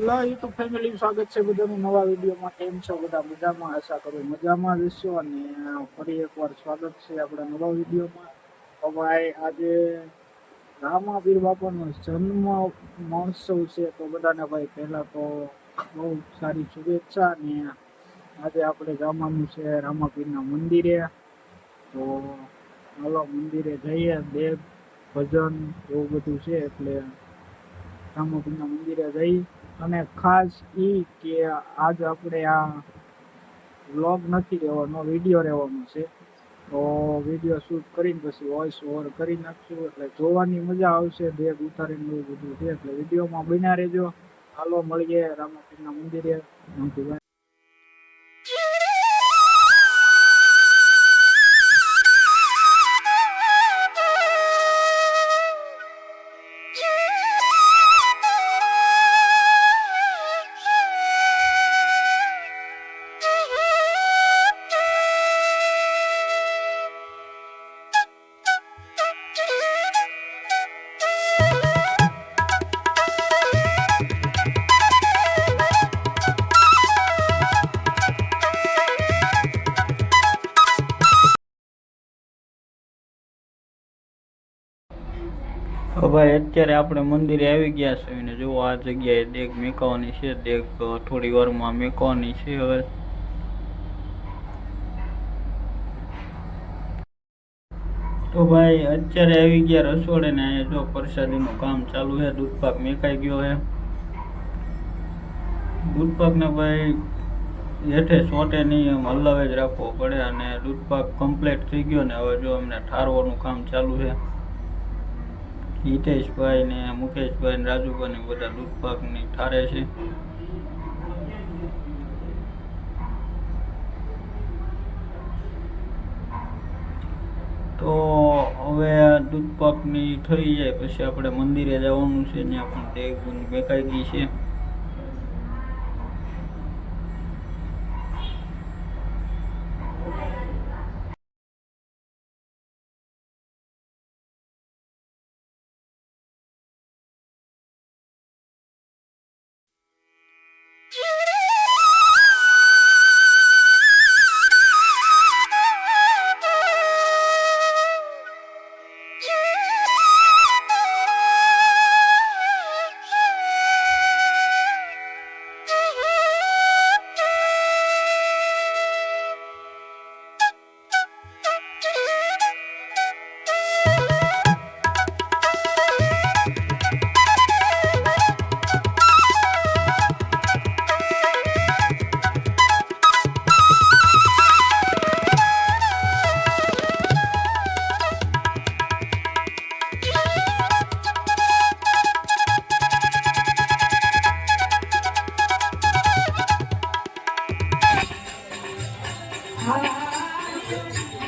Hello YouTube family સ્વાગત છે બધાનું. નવા વિડીયોમાં કેમ છો બધા મજામાં, આશા કરું મજામાં જ અને ફરી એકવાર સ્વાગત છે આપણા નવા વિડીયોમાં. ભાઈ, આજે રામાપીર બાપાનો જન્મ મહોત્સવ છે. તો બધાને ભાઈ, પહેલાં તો બહુ સારી શુભેચ્છા અને આજે આપણે જવાનું છે રામાપીરના મંદિરે. તો હાલો, મંદિરે જઈએ, દેવ ભજન એવું બધું છે એટલે રામાપીરના મંદિરે જઈ અને ખાસ એ કે આજ આપણે આ વ્લોગ નથી રહેવાનો, વીડિયો રહેવાનો છે. તો વીડિયો શૂટ કરીને પછી વોઇસ ઓવર કરી નાખશું, એટલે જોવાની મજા આવશે બેગ ઉતારીને બધું છે. એટલે વિડીયોમાં બન્યા રહેજો. હાલો, મળીએ રામાપીરના મંદિરે. ભાઈ, અત્યારે આપણે મંદિરે આવી ગયા છે અને જો આ જગ્યાએ દેગ મેકવાની છે દેગ થોડી વારમાં મેકવાની છે હવે. તો ભાઈ, અત્યારે આવી ગયા રસોડે ને અહીંયા જો પ્રસાદીનું કામ ચાલુ છે, દૂધપાક મેકાઈ ગયો છે. દૂધપાકને ભાઈ, હેઠે સોટે નહીં, એમ હલાવે જ રાખવો પડે અને દૂધપાક કમ્પ્લીટ થઈ ગયો ને હવે જો અમને ઠારવાનું કામ ચાલુ છે. હિતેશભાઈ ને મુકેશભાઈ ને રાજુભાઈ ને બધા દૂધપાકની ઠારે છે. તો હવે દૂધપાકની થઈ જાય, પછી આપણે મંદિરે જવાનું છે, ત્યાં પણ તે મેકાઈ ગઈ છે.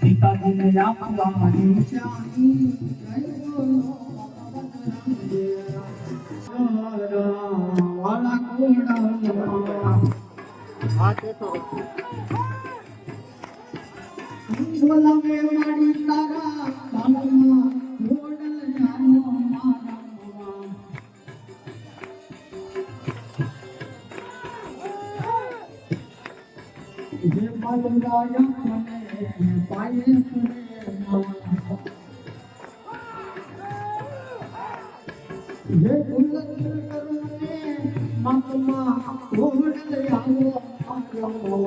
પિતાજી ને આપવા મને ચાહી વાળા કોડા આ તો. కులమే మడితరా తమ్మ ఓడల నామమ్మ ఇది మదంగాయ కొనే పాయే కునే ఏ కులమే కరునే మమ్మ ఓడల నామమ్మ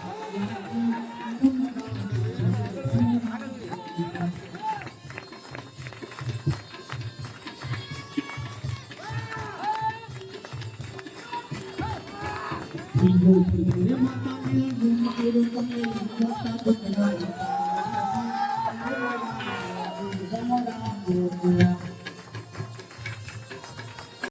Thank you.